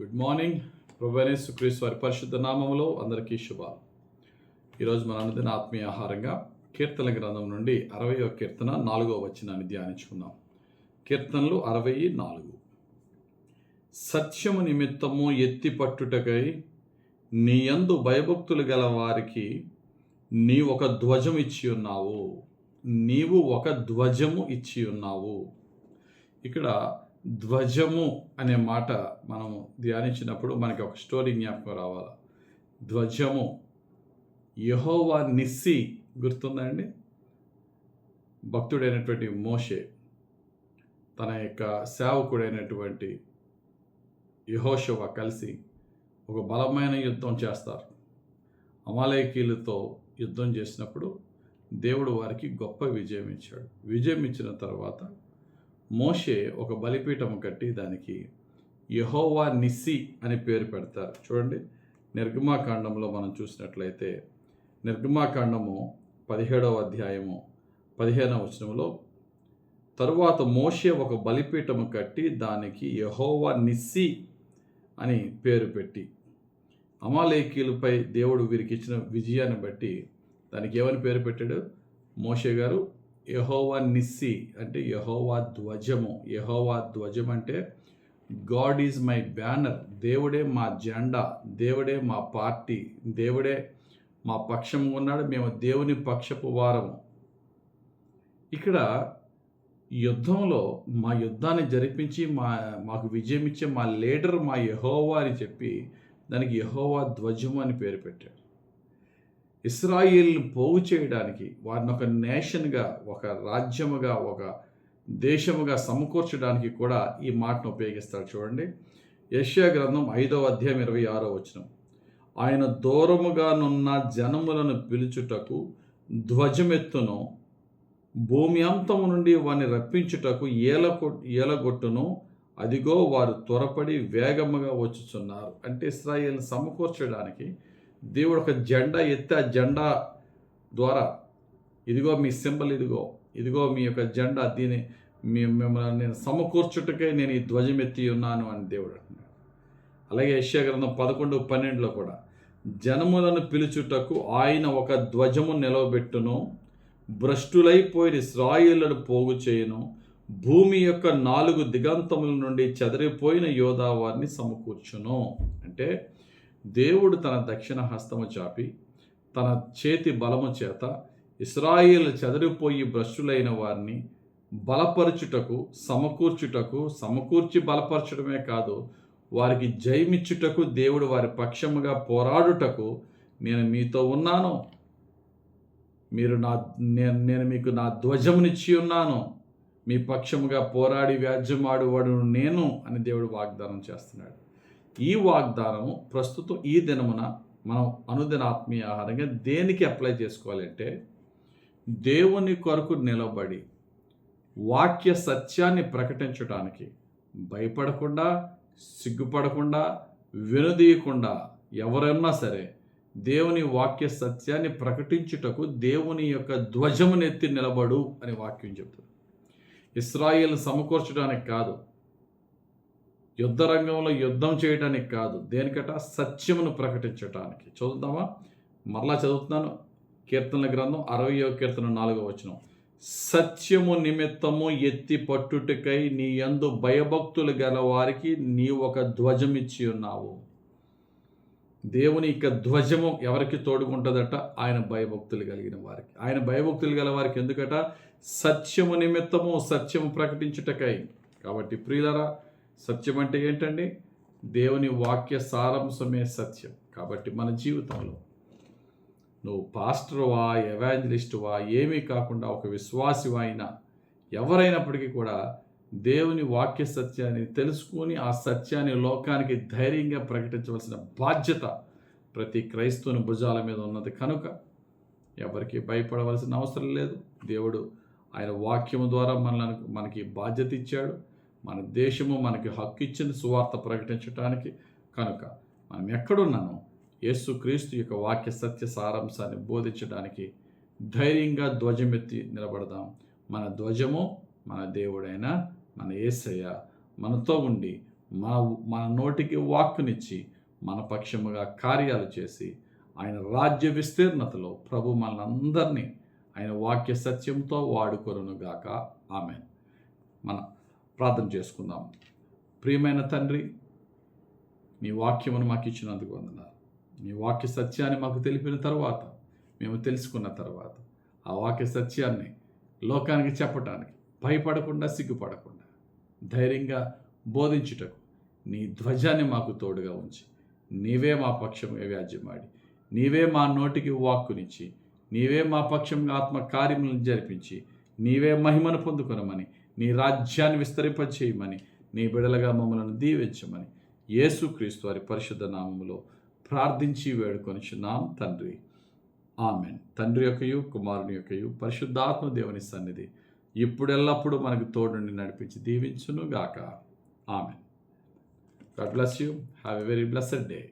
Good morning ప్రభనేస్ సుక్రీస్ వారి పరిశుద్ధ నామములో అందరికీ శుభాలు. ఈరోజు మన అనుదిన ఆత్మీయ ఆహారంగా కీర్తన గ్రంథం నుండి అరవయో కీర్తన నాలుగో వచనాన్ని ధ్యానించుకుందాం. కీర్తనలు అరవై నాలుగు. సత్యము నిమిత్తము ఎత్తి పట్టుటకై నీ యందు భయభక్తులు గల వారికి నీ ఒక ధ్వజం ఇచ్చి ఉన్నావు. నీవు ఒక ధ్వజము ఇచ్చి ఉన్నావు. ఇక్కడ ధ్వజము అనే మాట మనం ధ్యానించినప్పుడు మనకి ఒక స్టోరీ జ్ఞాపకం రావాలి? ధ్వజము యహోవా నిస్సి గుర్తుందండి? భక్తుడైనటువంటి మోషే తన యొక్క సేవకుడైనటువంటి యహోషవ కలిసి ఒక బలమైన యుద్ధం చేస్తారు. అమాలయకీలతో యుద్ధం చేసినప్పుడు దేవుడు వారికి గొప్ప విజయం ఇచ్చాడు. విజయం ఇచ్చిన తర్వాత మోషే ఒక బలిపీఠం కట్టి దానికి యహోవా నిస్సి అని పేరు పెడతారు. చూడండి నిర్గమాకాండంలో మనం చూసినట్లయితే నిర్గమాకాండము పదిహేడవ అధ్యాయము పదిహేనవ వచనంలో తరువాత మోషే ఒక బలిపీఠము కట్టి దానికి యహోవా నిస్సి అని పేరు పెట్టి అమాలేకీలపై దేవుడు వీరికి ఇచ్చిన విజయాన్ని బట్టి దానికి ఏమని పేరు పెట్టాడు? మోషే గారు యహోవా నిస్సి అంటే యహోవా ధ్వజము. యహోవా ధ్వజం అంటే గాడ్ ఈజ్ మై బ్యానర్ దేవుడే మా జెండా దేవుడే మా పార్టీ దేవుడే మా పక్షం ఉన్నాడు మేము దేవుని పక్షపు వారము. ఇక్కడ యుద్ధంలో మా యుద్ధాన్ని జరిపించి మా మాకు విజయం ఇచ్చే మా లీడర్ మా యహోవా అని చెప్పి దానికి యహోవా ధ్వజము అని పేరు పెట్టాడు. ఇస్రాయిల్ని పోగు చేయడానికి వారిని ఒక నేషన్గా ఒక రాజ్యముగా ఒక దేశముగా సమకూర్చడానికి కూడా ఈ మాటను ఉపయోగిస్తాడు చూడండి. యష్యా గ్రంథం ఐదవ అధ్యాయం ఇరవై ఆరో వచనం. ఆయన దూరముగానున్న జనములను పిలుచుటకు ధ్వజమెత్తును భూమి అంతము నుండి వారిని రప్పించుటకు ఏలకొ ఏలగొట్టును. అదిగో వారు త్వరపడి వేగముగా వచ్చుచున్నారు. అంటే ఇస్రాయేల్ని సమకూర్చడానికి దేవుడు ఒక జెండా ఎత్తి ఆ జెండా ద్వారా ఇదిగో మీ సింబల్ ఇదిగో ఇదిగో మీ యొక్క జెండా దీని మీ మిమ్మల్ని నేను సమకూర్చుటకే నేను ఈ ధ్వజం ఎత్తి ఉన్నాను అని దేవుడు అంటున్నాడు. అలాగే యశ్యా గ్రంథం పదకొండు పన్నెండులో కూడా జనములను పిలుచుటకు ఆయన ఒక ధ్వజము నిలవబెట్టును భ్రష్టులైపోయిన ఇస్రాయిలను పోగు చేయను భూమి యొక్క నాలుగు దిగంతముల నుండి చెదరిపోయిన యోధా వారిని సమకూర్చును. అంటే దేవుడు తన దక్షిణ హస్తము చాపి తన చేతి బలము చేత ఇస్రాయిల్ చెదరిపోయి భ్రష్టులైన వారిని బలపరచుటకు సమకూర్చుటకు సమకూర్చి బలపరచడమే కాదు వారికి జయమిచ్చుటకు దేవుడు వారి పక్షముగా పోరాడుటకు నేను మీతో ఉన్నాను. మీరు నా నేను నేను మీకు నా ధ్వజమునిచ్చి ఉన్నాను. మీ పక్షముగా పోరాడి వ్యాజ్యమాడువాడు నేను అని దేవుడు వాగ్దానం చేస్తున్నాడు. ఈ వాగ్దానము ప్రస్తుతం ఈ దినమున మనం అనుదిన ఆత్మీయ ఆహారంగా దేనికి అప్లై చేసుకోవాలంటే దేవుని కొరకు నిలబడి వాక్య సత్యాన్ని ప్రకటించడానికి భయపడకుండా సిగ్గుపడకుండా వినదీయకుండా ఎవరన్నా సరే దేవుని వాక్య సత్యాన్ని ప్రకటించుటకు దేవుని యొక్క ధ్వజమునెత్తి నిలబడు అని వాక్యం చెప్తుంది. ఇస్రాయిల్ సమకూర్చడానికి కాదు యుద్ధ రంగంలో యుద్ధం చేయడానికి కాదు దేనికట? సత్యమును ప్రకటించటానికి. చదువుతామా మరలా చదువుతున్నాను. కీర్తనల గ్రంథం అరవయో కీర్తన నాలుగో వచనం. సత్యము నిమిత్తము ఎత్తి పట్టుటకై నీ యందు భయభక్తులు గల వారికి నీ ఒక ధ్వజం ఇచ్చి ఉన్నావు. దేవుని యొక్క ధ్వజము ఎవరికి తోడుకుంటుందట ఆయన భయభక్తులు కలిగిన వారికి. ఆయన భయభక్తులు గల వారికి ఎందుకట? సత్యము నిమిత్తము సత్యము ప్రకటించుటకై. కాబట్టి ప్రియులరా సత్యం అంటే ఏంటండి? దేవుని వాక్య సారాంశమే సత్యం. కాబట్టి మన జీవితంలో నువ్వు పాస్టర్వా ఎవాంజలిస్టువా ఏమీ కాకుండా ఒక విశ్వాసివా అయినా ఎవరైనప్పటికీ కూడా దేవుని వాక్య సత్యాన్ని తెలుసుకుని ఆ సత్యాన్ని లోకానికి ధైర్యంగా ప్రకటించవలసిన బాధ్యత ప్రతి క్రైస్తవుని భుజాల మీద ఉన్నది. కనుక ఎవరికి భయపడవలసిన అవసరం లేదు. దేవుడు ఆయన వాక్యము ద్వారా మనల్ని మనకి బాధ్యత ఇచ్చాడు. మన దేశము మనకి హక్కు ఇచ్చింది సువార్త ప్రకటించడానికి కనుక మనం ఎక్కడున్నానో యేసుక్రీస్తు యొక్క వాక్య సత్య సారాంశాన్ని బోధించడానికి ధైర్యంగా ధ్వజమెత్తి నిలబడదాం. మన ధ్వజము మన దేవుడైన మన యేసయ్య మనతో ఉండి మన మన నోటికి వాక్కునిచ్చి మన పక్షముగా కార్యాలు చేసి ఆయన రాజ్య విస్తీర్ణతలో ప్రభు మనందరినీ ఆయన వాక్య సత్యంతో వాడుకొరునుగాక గాక ఆమె మన ప్రార్థన చేసుకుందాం. ప్రియమైన తండ్రి మీ వాక్యమును మాకు ఇచ్చినందుకు వందనాలు. మీ వాక్య సత్యాన్ని మాకు తెలిపిన తర్వాత మేము తెలుసుకున్న తర్వాత ఆ వాక్య సత్యాన్ని లోకానికి చెప్పటానికి భయపడకుండా సిగ్గుపడకుండా ధైర్యంగా బోధించుటకు నీ ధ్వజాన్ని మాకు తోడుగా ఉంచి నీవే మా పక్షం వ్యాజ్యమాడి నీవే మా నోటికి వాక్కునిచ్చి నీవే మా పక్షంగా ఆత్మ కార్యములను జరిపించి నీవే మహిమను పొందుకొనమని నీ రాజ్యాన్ని విస్తరింపచేయమని నీ బిడలగా మమ్మలను దీవించమని యేసుక్రీస్తు వారి పరిశుద్ధ నామములో ప్రార్థించి వేడుకొనిచున్నాం తండ్రి. ఆమెన్. తండ్రి యొక్కయు కుమారుని యొక్కయు పరిశుద్ధాత్మ దేవుని సన్నిధి ఇప్పుడెల్లప్పుడూ మనకు తోడుని నడిపించి దీవించును గాక amen. God bless you have a very blessed day